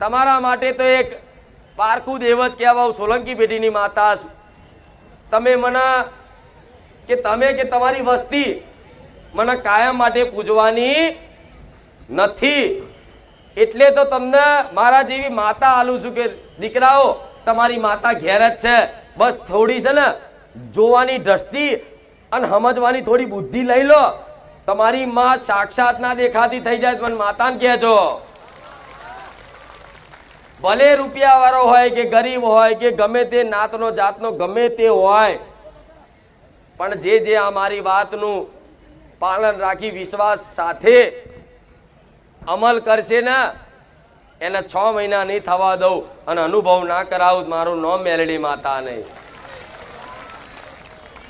તમારા માટે તો એક પારખું દેવ જ કહેવાઉં સોલંકી પેઢીની માતા. તમે મને કે તમે કે તમારી વસ્તી મને કાયમ માટે પૂજવાની નથી. એટલે તો તમને મારા જેવી માતા આલું છું કે દીકરાઓ, તમારી માતા ઘેર જ છે. બસ થોડી છે ને, જોવાની દ્રષ્ટિ અને સમજવાની થોડી બુદ્ધિ લઈ લો. તમારી માં સાક્ષાત ના દેખાતી થઈ જાય પણ માતાને કહેજો. ભલે રૂપિયા વાળો હોય કે ગરીબ હોય કે ગમે તે નાતનો જાતનો, ગમે તે હોય, પણ જે જે આ મારી વાતનું પાલન રાખી વિશ્વાસ સાથે અમલ કરશે ને, એને છ મહિના નહીં થવા દઉં અને અનુભવ ના કરાવું, મારું નોમ મેલડી માતા નહીં.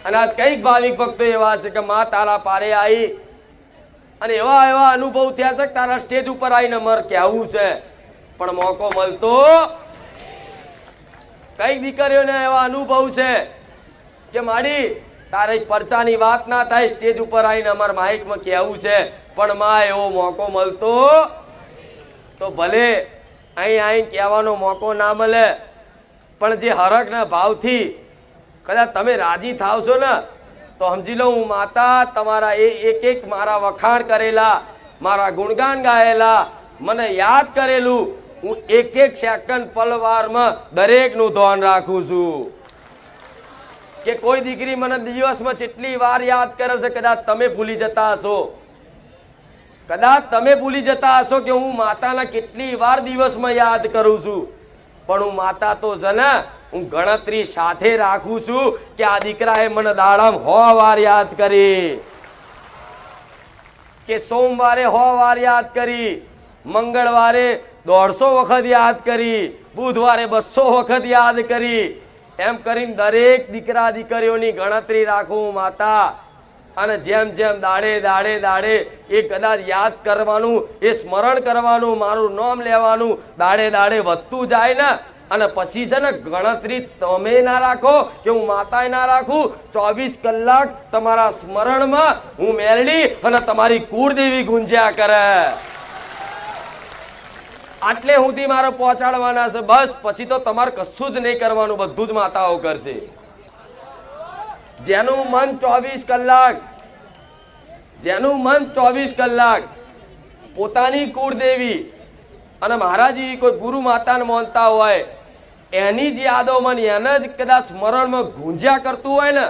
અને આજ કંઈક ભાવિક ભક્તો એવા છે કે મા તારા પારે આવી અને એવા એવા અનુભવ થયા છે તારા સ્ટેજ ઉપર આવીને મર કહેવું છે. પણ મોકો મળતો કઈ દીકરીઓને એવા અનુભવ છે કે માડી, તારે પરચાની વાત ના થાય, સ્ટેજ ઉપર આવીને અમારા માઇકમાં કહેવું છે, પણ માં, એવો મોકો મળતો તો ભલે અહીં અહીં કહેવાનો મોકો ના મળે, પણ જે હરકના ભાવથી કદાચ તમે રાજી થાવશો ને, તો સમજી લો હું માતા, તમારા એ એક એક મારા વખાણ કરેલા, મારા ગુણગાન ગાયેલા, મને યાદ કરેલું હું એક એક સેકન્ડ પલવારમાં દરેકનું ધ્યાન રાખું છું. કે કોઈ દીકરી મને દિવસમાં જેટલી વાર યાદ કરે છે, કદાચ તમે ભૂલી જતા હશો. કદાચ તમે ભૂલી જતા હશો કે હું માતાના કેટલી વાર દિવસમાં યાદ કરું છું. પણ હું માતા તો છે ને, હું ગણતરી સાથે રાખું છું કે આ દીકરાએ મને દાડામાં હો વાર યાદ કરી. કે સોમવારે હો વાર યાદ કરી. મંગળવારે દોઢસો વખત યાદ કરી, બુધવારે બસો વખત યાદ કરી. એમ કરીને દરેક દીકરા દીકરીઓની ગણતરી રાખું માતા. અને જેમ જેમ દાડે દાડે દાડે એ કદાચ યાદ કરવાનું, એ સ્મરણ કરવાનું, મારું નામ લેવાનું, દાડે દાડે વધતું જાય ને, અને પછી છે ને ગણતરી તમે ના રાખો કે હું માતાએ ના રાખું, ચોવીસ કલાક તમારા સ્મરણમાં હું મેળડી અને તમારી કુળદેવી ગુંજ્યા કરે. આટલે સુધી મારે પહોંચાડવાના છે, બસ. પછી તો તમારે કશું જ નહીં કરવાનું, બધું જ માતાઓ કરશે. જેનું મન ચોવીસ કલાક, જેનું મન ચોવીસ કલાક, પોતાની કુળદેવી અને મારા જેવી કોઈ ગુરુ માતાને માનતા હોય, એની જ યાદો મન, એને જ કદાચ સ્મરણમાં ગુંજ્યા કરતું હોય ને,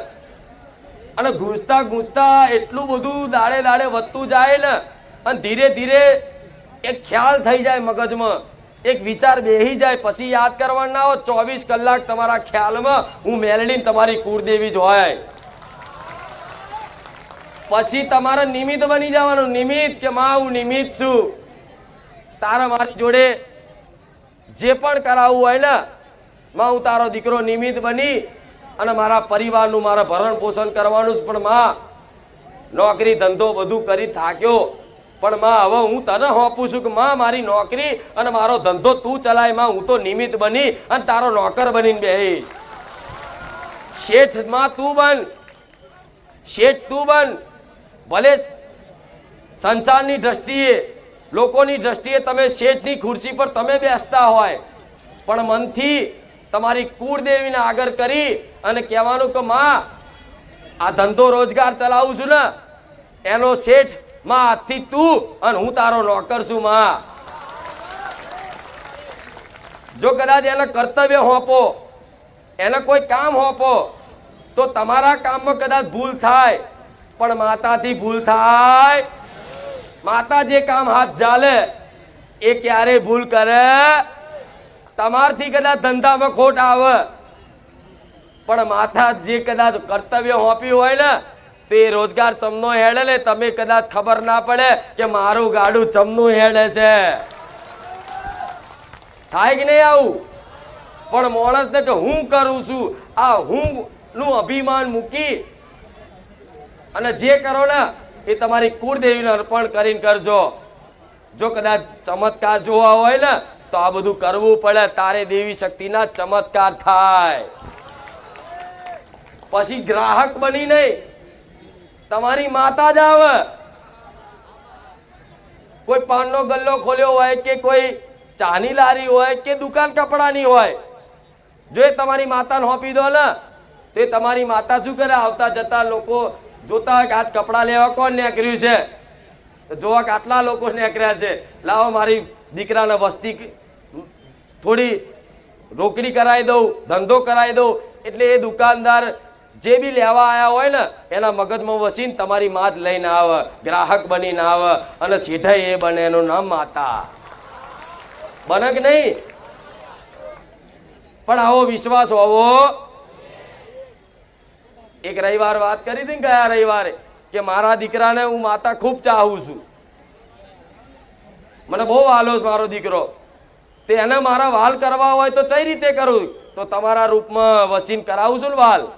અને ગુંજતા ગુંજતા એટલું બધું દાડે દાડે વધતું જાય ને, અને ધીરે ધીરે એક ખ્યાલ થઈ જાય મગજમાં. એક વિચાર બેહી જાય, પછી યાદ કરવા ના હોય ચોવીસ કલાક તમારા ખ્યાલમાં હું મેલડી તમારી કુળદેવી જ હોય પછી તમારે નિમિત્ત બની જવાનું, નિમિત્ત કે માં, હું નિમિત્ત છું. તારા મારી જોડે જે પણ કરાવવું હોય ને, માં, હું તારો દીકરો નિમિત્ત બની અને મારા પરિવારનું મારા ભરણ પોષણ કરવાનું જ. પણ માં, નોકરી ધંધો બધું કરી થાક્યો. પણ માં, હવે હું તને હોપું છું કે માં, મારી નોકરી અને મારો ધંધો તું ચલાય. માં, હું તો નિમિત્ત બની અને તારો નોકર બનીને બે શેઠમાં તું બન. શેઠ તું બન. ભલે સંસારની દ્રષ્ટિએ, લોકોની દ્રષ્ટિએ તમે શેઠની ખુરશી પર તમે બેસતા હોય, પણ મનથી તમારી કુળદેવીને આગળ કરી અને કહેવાનું કે, માં, આ ધંધો રોજગાર ચલાવું છું ને, એનો શેઠ માં આજથી તું અને હું તારો નોકર છું, માં. જો કદાચ એને કર્તવ્ય હોપો, એને કોઈ કામ હોપો, તો તમારા કામમાં કદાચ ભૂલ થાય, પણ માતાથી ભૂલ થાય. માતા જે કામ હાથ ચાલે, એ ક્યારે ભૂલ કરે. તમારથી કદાચ ધંધામાં ખોટ આવે, પણ માતા જે કદાચ કર્તવ્ય હોપ્યું હોય ને તો રોજગાર ચમનો હેડે ને તમે કદાચ ખબર ના પડે કે મારું ગાડું ચમનું હેડે છે. થાય કે નહીં આવું? પણ માણસને કે હું કરું છું. આ હું નું અભિમાન મૂકી અને જે કરો ને, એ તમારી કુળદેવીને અર્પણ કરીને કરજો. જો કદાચ ચમત્કાર જોવા હોય ને, તો આ બધું કરવું પડે. તારે દેવી શક્તિના ચમત્કાર થાય. પછી ગ્રાહક બની નહીં. તમારી માતા જ આવે. કોઈ પાનનો ગલ્લો ખોલ્યો હોય કે કોઈ ચાની લારી હોય કે દુકાન કપડાની હોય, જો એ તમારી માતાને હોપી દો ને, તો એ તમારી માતા શું કરે? આવતા જતા લોકો જોતા કે આજ કપડાં લેવા કોણ નીકળ્યું છે? જોવા કે આટલા લોકો નીકળ્યા છે. લાવો મારી દીકરાને વસ્તી થોડી રોકડી કરાવી દઉં, ધંધો કરાવી દઉં, એટલે એ દુકાનદાર જે બી લેવા આવ્યા હોય ને, એના મગજમાં વસીને તમારી માત લઈને આવે, ગ્રાહક બનીને આવે, અને સીધા એ બને, એનું નામ માતા. બને કે નહીં? પણ આવો વિશ્વાસ હોવો. એક રવિવાર વાત કરી હતી ને ગયા રવિવારે, કે મારા દીકરાને હું માતા ખૂબ ચાહું છું. મને બહુ વાલો મારો દીકરો. તે એને મારા વાલ કરવા હોય તો કઈ રીતે કરું? તો તમારા રૂપમાં વસીન કરાવું છું ને વાલ.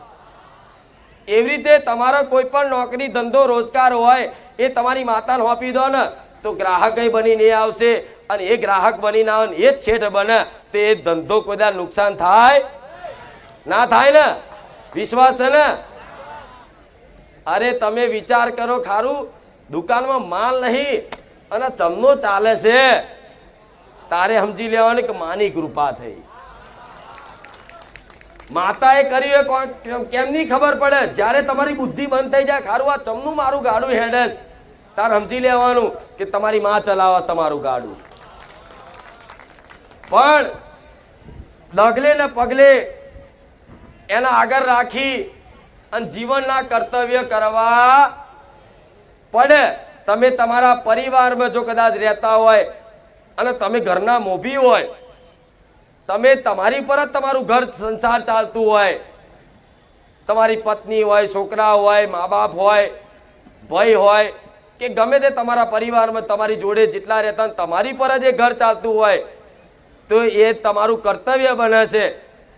એવી રીતે તમારો કોઈ પણ નોકરી, ધંધો, રોજગાર હોય, એ તમારી માતાને સોંપી દો ને, તો ગ્રાહક બનીને એ આવશે. અને એ ગ્રાહક બનીને આવે એ જ શેઠ બને, તો એ ધંધો કોઈ નુકસાન થાય? ના થાય ને? વિશ્વાસ છે ને? અરે તમે વિચાર કરો ખારું, દુકાનમાં માલ નહીં, અને ચમનો ચાલે છે. તારે સમજી લેવાની કે માની કૃપા થઈ. માતાએ કર્યું એ કોણ? કેમ- કેમની ખબર પડે? જ્યારે તમારી બુદ્ધિ બંધ થઈ જાય, ખારું આ ચમનું મારું ગાડું હેડેસ તાર સમજી લેવાનું કે તમારી માં ચલાવવા તમારું ગાડું. પણ ડગલે ને પગલે એના આગળ રાખી અને જીવનના કર્તવ્ય કરવા પડે. તમે તમારા પરિવારમાં જો કદાચ રહેતા હોય અને તમે ઘરના મોભી હોય તમે તમારી પર જ તમારું ઘર સંસાર ચાલતું હોય. તમારી પત્ની હોય, છોકરા હોય મા બાપ હોય, ભાઈ હોય, કે ગમે તે તમારા પરિવારમાં તમારી જોડે જેટલા રહેતા તમારી પર જ એ ઘર ચાલતું હોય, તો એ તમારું કર્તવ્ય બને છે.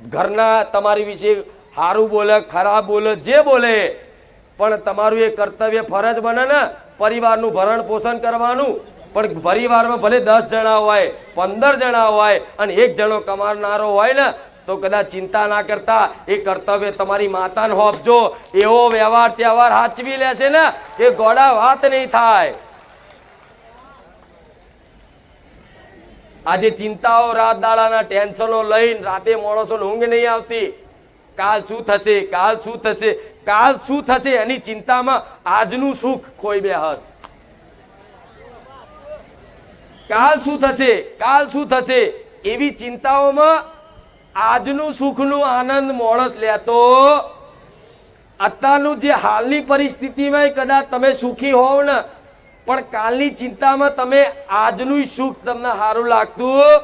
ઘરના તમારી વિશે સારું બોલે, ખરાબ બોલે, જે બોલે, પણ તમારું એ કર્તવ્ય ફરજ બને ને, પરિવારનું ભરણ પોષણ કરવાનું. પણ પરિવારમાં ભલે દસ જણા હોય, પંદર જણા હોય અને એક જણો કમાનારો હોય ને, તો કદાચ ચિંતા ના કરતા. એ કર્તવ્ય તમારી માતાને હોપજો એવો વ્યવહાર તહેવાર હાચવી લેશે ને એ ગોડા વાત નહીં થાય. આજે ચિંતાઓ રાત દાડાના ટેન્શનો લઈને રાતે માણસોને ઊંઘ નહીં આવતી. કાલ શું થશે? કાલ શું થશે? કાલ શું થશે? એની ચિંતામાં આજનું સુખ ખોઈ બે હસ કાલ શું થશે? કાલ શું થશે? એવી ચિંતાઓમાં આજનું સુખનું આનંદ માણસ લેતો અત્યારનું જે હાલની પરિસ્થિતિમાં કદાચ તમે સુખી હોવ ને, પણ કાલની ચિંતામાં તમે આજનું સુખ તમને સારું લાગતું.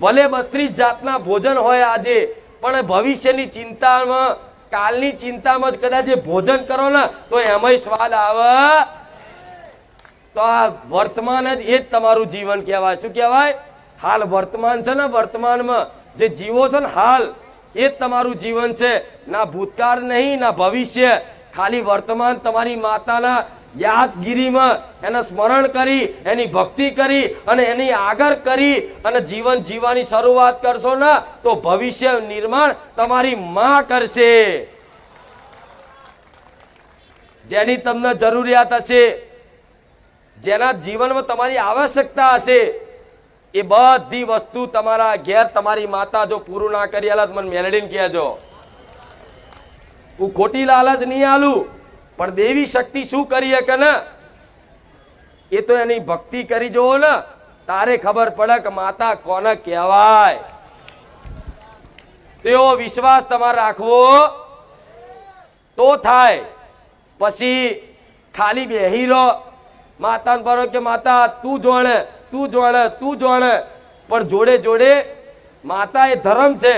ભલે બત્રીસ જાતના ભોજન હોય આજે, પણ ભવિષ્યની ચિંતામાં, કાલની ચિંતામાં જ કદાચ ભોજન કરો ને, તો એમાંય સ્વાદ આવે. તો આ વર્તમાન જ એ જ તમારું જીવન કહેવાય. શું કહેવાય? હાલ વર્તમાન છે ને, વર્તમાનમાં જે જીવો છે ને, હાલ એ જ તમારું જીવન છે. ના ભૂતકાળ નહીં, ના ભવિષ્ય. ખાલી વર્તમાન તમારી માતાના યાદગીરીમાં એને સ્મરણ કરી, એની ભક્તિ કરી અને એની આગળ કરી અને જીવન જીવવાની શરૂઆત કરશો ને, તો ભવિષ્ય નિર્માણ તમારી માં કરશે. જેની તમને જરૂરિયાત હશે જેના જીવનમાં તમારી આવશ્યકતા હશે, એ બધી વસ્તુ તમારા ઘેર તમારી માતા જો પૂરું ના કરી આલા મને મેલડીને કહેજો. હું ખોટી લાલચ નહીં આલું, પણ દેવી શક્તિ શું કરી કે ને? એ તો એની ભક્તિ કરી જોવો ને, તારે ખબર પડે કે માતા કોને કહેવાય. તેવો વિશ્વાસ તમારે રાખવો તો થાય. પછી ખાલી બેહી રહો માતાને ભરો કે માતા, તું જોણે તું જોણે તું જોણે. પણ જોડે જોડે માતા એ ધર્મ છે.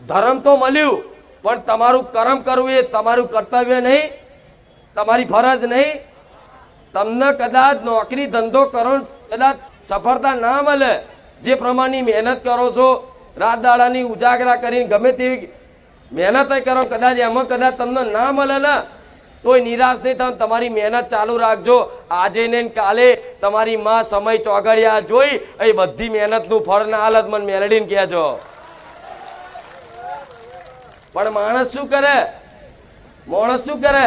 ધર્મ તો મળ્યું, પણ તમારું કર્મ કરવું એ તમારું કર્તવ્ય નહીં, તમારી ફરજ નહીં. તમને કદાચ નોકરી ધંધો કરો, કદાચ સફળતા ના મળે, જે પ્રમાણની મહેનત કરો છો રાત દાડાની ઉજાગરા કરીને ગમે તેવી મહેનત કરો, કદાચ એમાં કદાચ તમને ના મળે ને તોય નિરાશ નહીં થાય તમારી મહેનત ચાલુ રાખજો. આજે ને કાલે તમારી માં સમય ચોગડિયા જોઈ એ બધી મહેનતનું ફળ ના હાલત મને મેલડીને કહેજો. પણ માણસ શું કરે? માણસ શું કરે?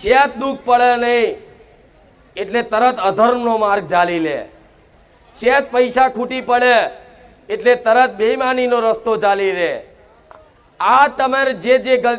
શેત દુઃખ પડે નહીં, એટલે તરત અધર્મનો માર્ગ ચાલી લે. સેજ પૈસા ખૂટી પડે, એટલે તરત બેઈમાનીનો રસ્તો ચાલી રહે આ તમારે જે જે ગલતી